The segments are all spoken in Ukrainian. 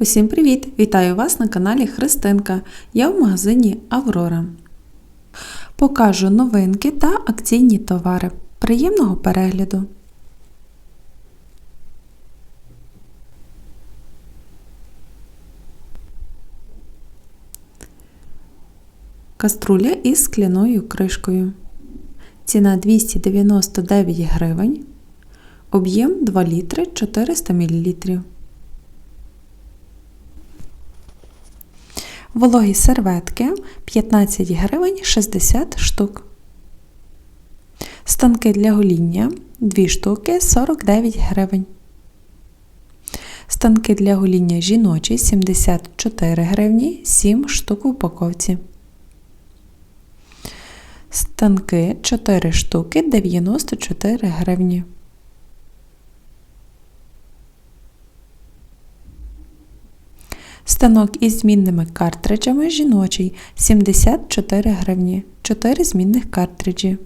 Усім привіт! Вітаю вас на каналі Христинка. Я в магазині Аврора. Покажу новинки та акційні товари. Приємного перегляду! Каструля із скляною кришкою. Ціна 299 гривень. Об'єм 2 літри 400 мл. Вологі серветки 15 гривень 60 штук. Станки для гоління 2 штуки 49 гривень. Станки для гоління жіночі 74 гривні 7 штук в упаковці. Станки 4 штуки 94 гривні. Станок із змінними картриджами жіночий 74 гривні. 4 змінних картриджі.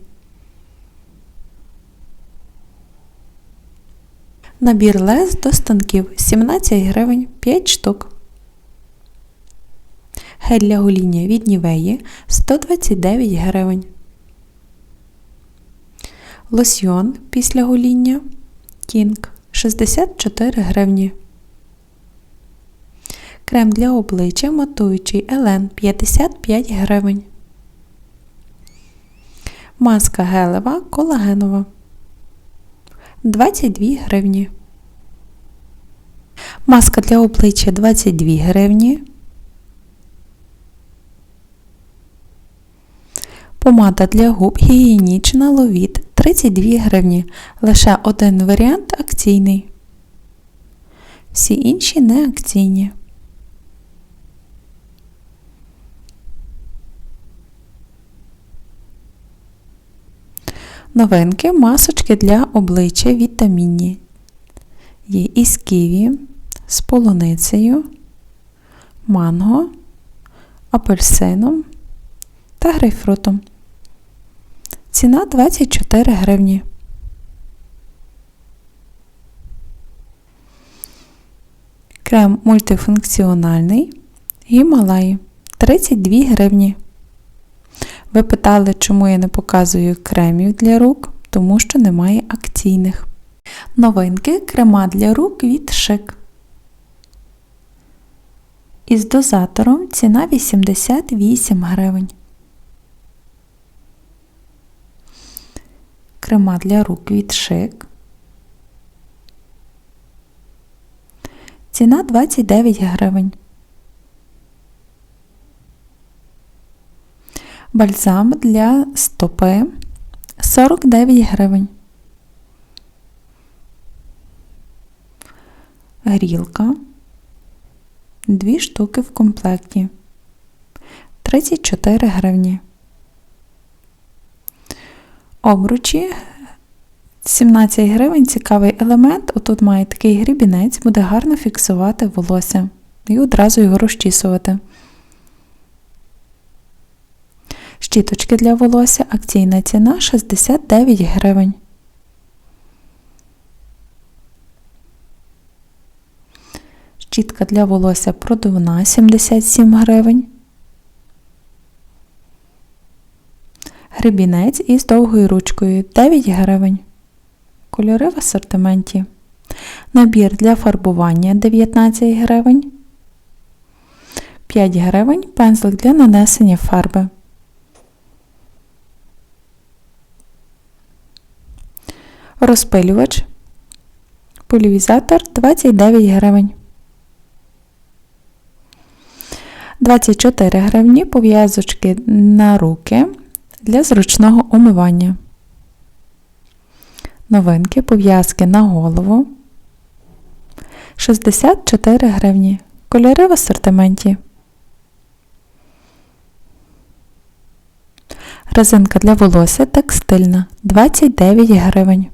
Набір лез до станків 17 гривень 5 штук. Гель для гоління від Нівеї 129 гривень. Лосьйон після гоління Кінг 64 гривні. Крем для обличчя матуючий Елен 55 гривень. Маска гелева колагенова 22 гривні. Маска для обличчя 22 гривні. Помада для губ гігієнічна ловіт 32 гривні. Лише один варіант акційний. Всі інші не акційні. Новинки масочки для обличчя вітамінні. Є із ківі, з полуницею, манго, апельсином та грейпфрутом. Ціна 24 гривні. Крем мультифункціональний Гімалаї 32 гривні. Ви питали, чому я не показую кремів для рук, тому що немає акційних. Новинки крема для рук від шик. Із дозатором ціна 88 гривень. Крема для рук від шик. Ціна 29 гривень. Бальзам для стопи 49 гривень. Грілка. Дві штуки в комплекті. 34 гривні. Обручі 17 гривень цікавий елемент. Отут має такий грібінець, буде гарно фіксувати волосся і одразу його розчісувати. Щіточки для волосся акційна ціна 69 гривень. Щітка для волосся продувна 77 гривень. Гребінець із довгою ручкою 9 гривень. Кольори в асортименті. Набір для фарбування 19 гривень. 5 гривень пензлик для нанесення фарби. Розпилювач. Полівізатор 29 гривень. 24 гривні пов'язочки на руки для зручного умивання. Новинки пов'язки на голову. 64 гривні. Кольори в асортименті. Резинка для волосся текстильна 29 гривень.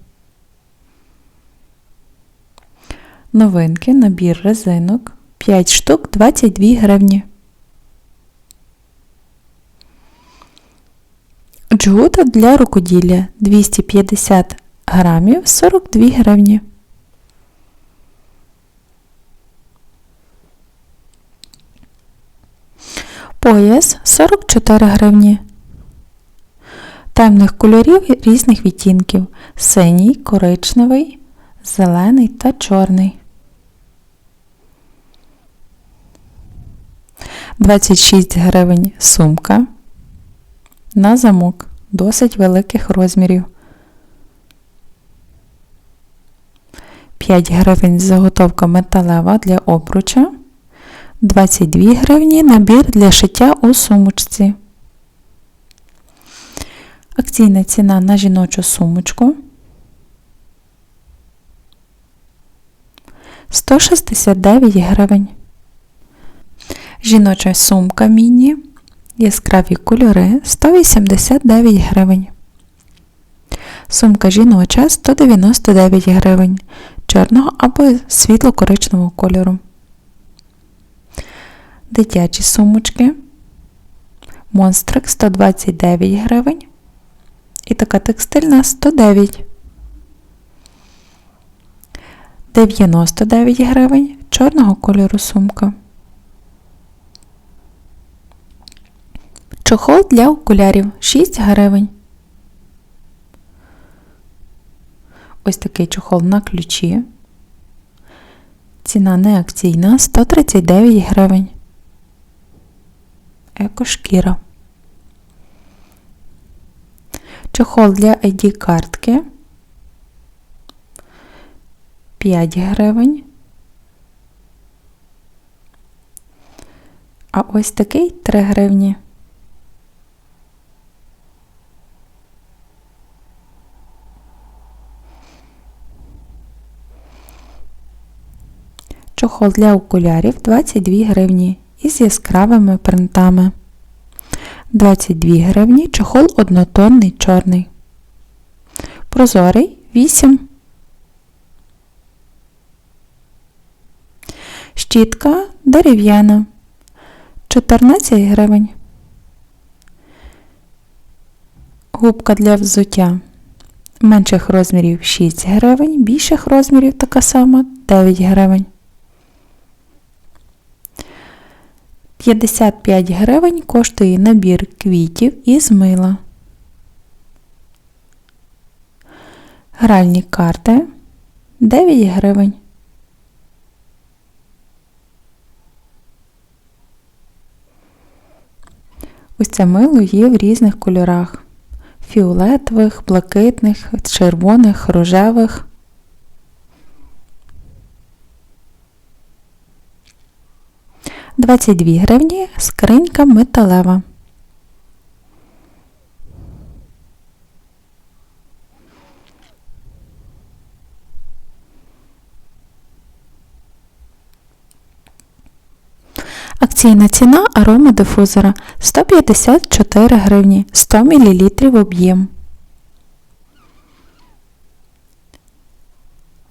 Новинки, набір резинок 5 штук 22 гривні. Джгут для рукоділля 250 грамів 42 гривні. Пояс 44 гривні. Темних кольорів різних відтінків: синій, коричневий, зелений та чорний. 26 гривень сумка на замок досить великих розмірів. 5 гривень заготовка металева для обруча. 22 гривні набір для шиття у сумочці. Акційна ціна на жіночу сумочку 169 гривень. Жіноча сумка міні. Яскраві кольори 189 гривень. Сумка жіноча 199 гривень. Чорного або світло-коричневого кольору. Дитячі сумочки. Монстрик 129 гривень. І така текстильна 109. 99 гривень чорного кольору сумка. Чохол для окулярів 6 гривень. Ось такий чохол на ключі. Ціна не акційна 139 гривень. Екошкіра. Чохол для ID картки 5 гривень. А ось такий 3 гривні. Чохол для окулярів 22 гривні із яскравими принтами. 22 гривні чохол однотонний чорний. Прозорий 8. Щітка дерев'яна 14 гривень. Губка для взуття менших розмірів 6 гривень, більших розмірів така сама 9 гривень. 55 гривень коштує набір квітів із мила. Гральні карти 9 гривень. Ось це мило є в різних кольорах: фіолетових, блакитних, червоних, рожевих. 22 гривні скринька металева. Акційна ціна аромадифузора 154 гривні 100 мл об'єм.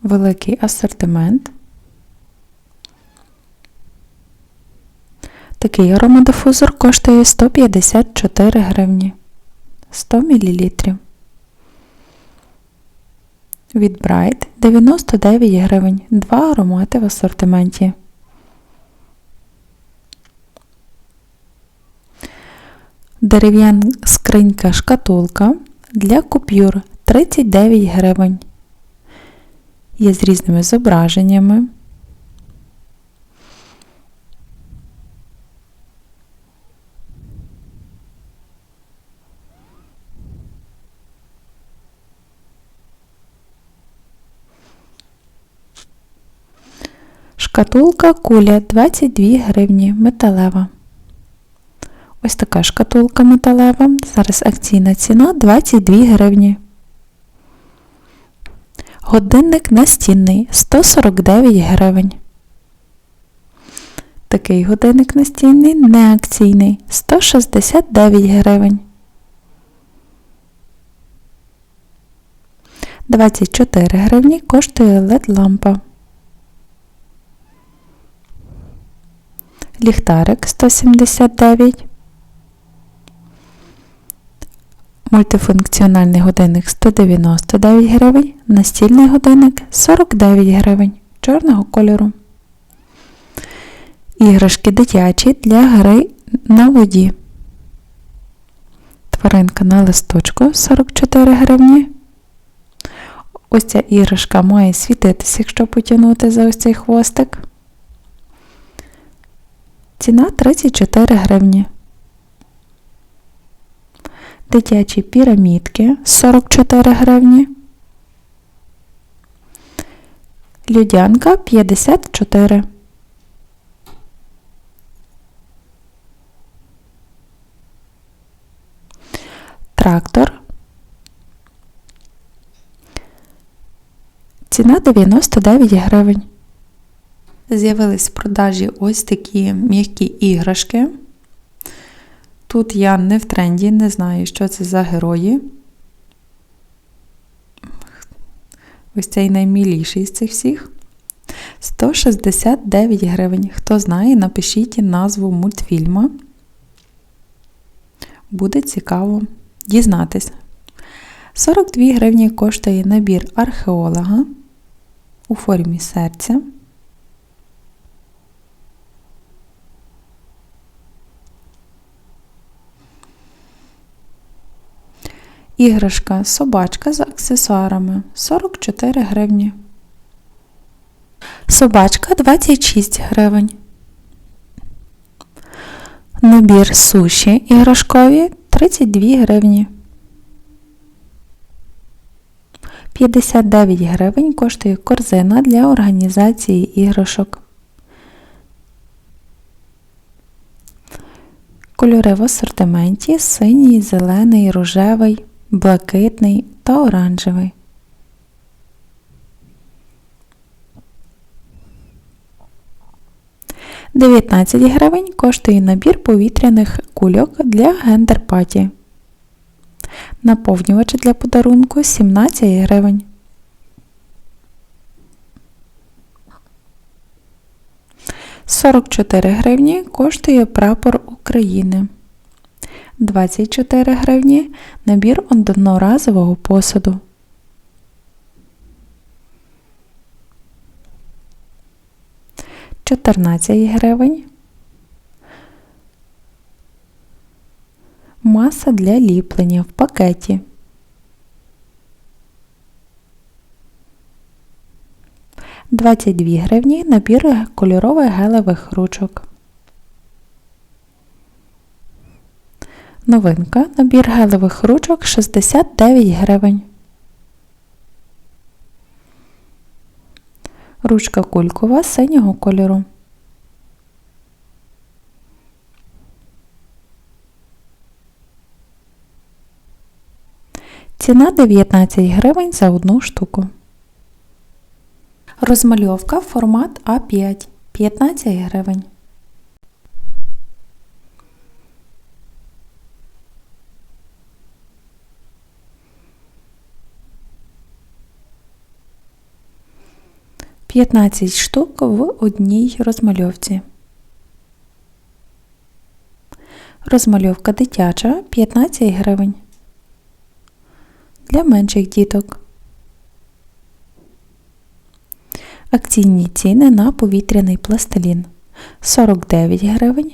Великий асортимент. Такий аромадифузор коштує 154 гривні 100 мл. Від Bright 99 гривень. Два аромати в асортименті. Дерев'яна скринька шкатулка для купюр 39 гривень. Є з різними зображеннями. Шкатулка куля 22 гривні металева. Ось така шкатулка металева. Зараз акційна ціна 22 гривні. Годинник настінний 149 гривень. Такий годинник настінний неакційний 169 гривень. 24 гривні коштує LED лампа. Ліхтарик 179, мультифункціональний годинник 199 гривень, настільний годинник 49 гривень чорного кольору. Іграшки дитячі для гри на воді. Тваринка на листочку 44 гривні. Ось ця іграшка має світитися, якщо потягнути за ось цей хвостик. Ціна 34 гривні. Дитячі пірамідки 44 гривні. Людянка 54. Трактор. Ціна 99 гривень. З'явились в продажі ось такі м'які іграшки. Тут я не в тренді, не знаю, що це за герої. Ось цей найміліший з цих всіх. 169 гривень. Хто знає, напишіть назву мультфільма. Буде цікаво дізнатись. 42 гривні коштує набір археолога у формі серця. Іграшка собачка з аксесуарами 44 гривні. Собачка 26 гривень. Набір суші іграшкові 32 гривні. 59 гривень коштує корзина для організації іграшок. Кольори в асортименті синій, зелений, рожевий, блакитний та оранжевий. Дев'ятнадцять гривень коштує набір повітряних кульок для гендерпаті. Наповнювач для подарунку 17 гривень. Сорок чотири гривні коштує прапор України. 24 гривні набір одноразового посуду. Чотирнадцять гривень. Маса для ліплення в пакеті. Двадцять дві гривні набір кольорових гелевих ручок. Новинка. Набір гелевих ручок 69 гривень. Ручка кулькова синього кольору. Ціна 19 гривень за одну штуку. Розмальовка формат А5 15 гривень. П'ятнадцять штук в одній розмальовці. Розмальовка дитяча 15 гривень для менших діток. Акційні ціни на повітряний пластилін 49 гривень.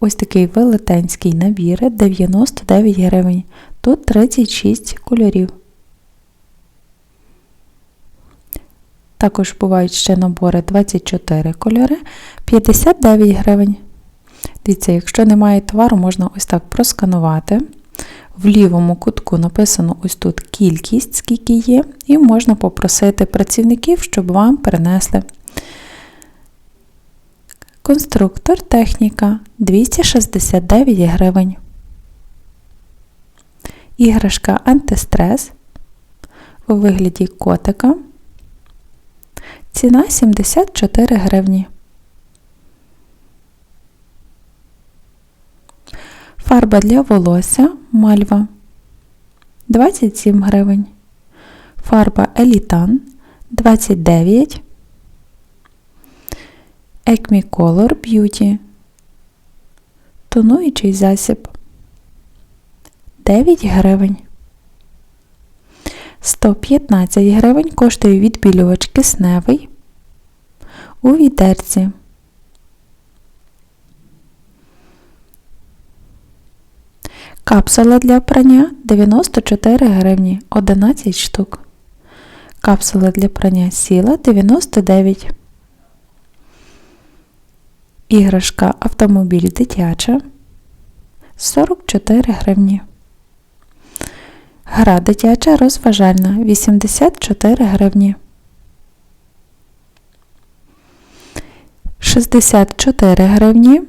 Ось такий велетенський набір 99 гривень. Тут 36 кольорів. Також бувають ще набори 24 кольори 59 гривень. Дивіться, якщо немає товару, можна ось так просканувати. В лівому кутку написано ось тут кількість, скільки є, і можна попросити працівників, щоб вам перенесли. Конструктор техніка 269 гривень. Іграшка антистрес у вигляді котика. Ціна 74 гривні. Фарба для волосся мальва 27 гривень. Фарба Елітан 29. Acme Color Beauty. Тонуючий засіб 9 гривень. 115 гривень коштує відбілювач кисневий у відерці. Капсула для прання 94 гривні 11 штук. Капсула для прання сіла 99. Іграшка автомобіль дитяча 44 гривні. Гра дитяча розважальна 84 гривні. 64 гривні.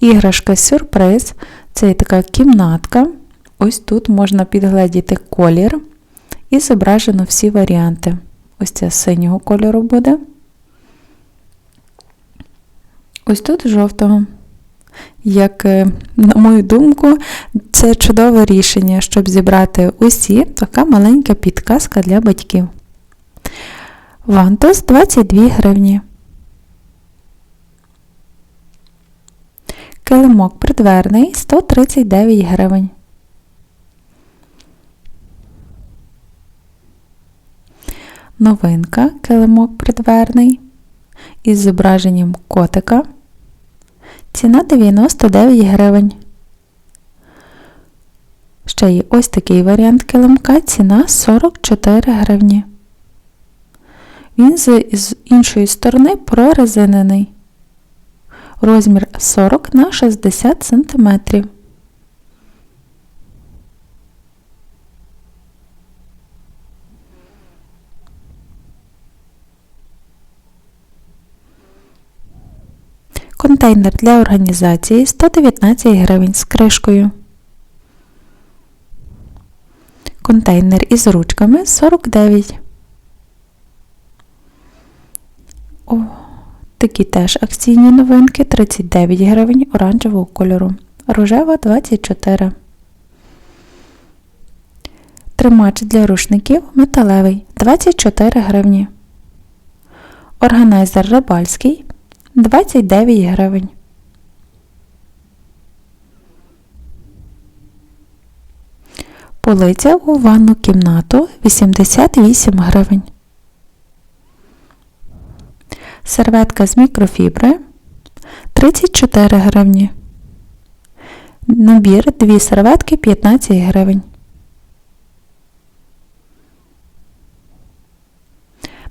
Іграшка сюрприз. Це така кімнатка. Ось тут можна підгледіти колір і зображено всі варіанти. Ось це синього кольору буде. Ось тут жовтого. Як, е, на мою думку, це чудове рішення, щоб зібрати усі така маленька підказка для батьків. Вантус 22 гривні. Килимок придверний 139 гривень. Новинка килимок придверний із зображенням котика. Ціна 99 гривень. Ще є ось такий варіант килимка, ціна 44 гривні. Він з, іншої сторони прорезинений. Розмір 40 на 60 см. Контейнер для організації 119 гривень з кришкою. Контейнер із ручками 49. О, такі теж акційні новинки 39 гривень оранжевого кольору. Рожева 24. Тримач для рушників металевий 24 гривні. Органайзер рибальський 29 гривень. Полиця у ванну кімнату 88 гривень. Серветка з мікрофібри 34 гривні. Набір 2 серветки 15 гривень.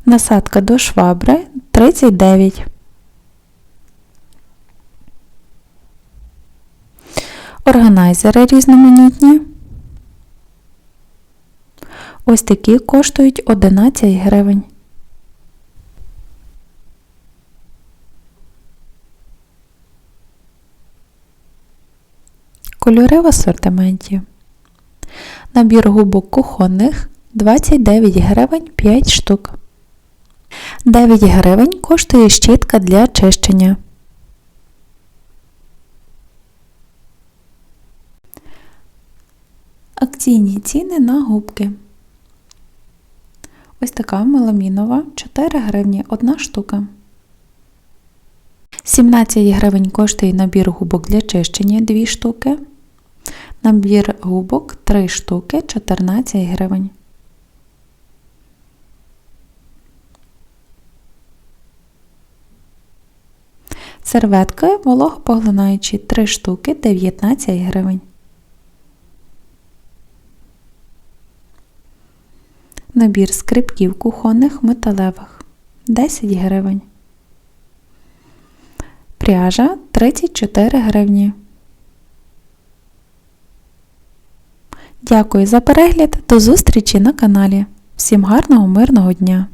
Насадка до швабри 39 Органайзери різноманітні. Ось такі коштують 11 гривень. Кольори в асортименті. Набір губок кухонних 29 гривень 5 штук. 9 гривень коштує щітка для чищення. Акційні ціни на губки. Ось така меламінова 4 гривні 1 штука. 17 гривень коштує набір губок для чищення 2 штуки. Набір губок 3 штуки 14 гривень. Серветки вологопоглинаючі 3 штуки 19 гривень. Набір скрипків кухонних металевих 10 гривень. Пряжа 34 гривні. Дякую за перегляд. До зустрічі на каналі. Всім гарного мирного дня!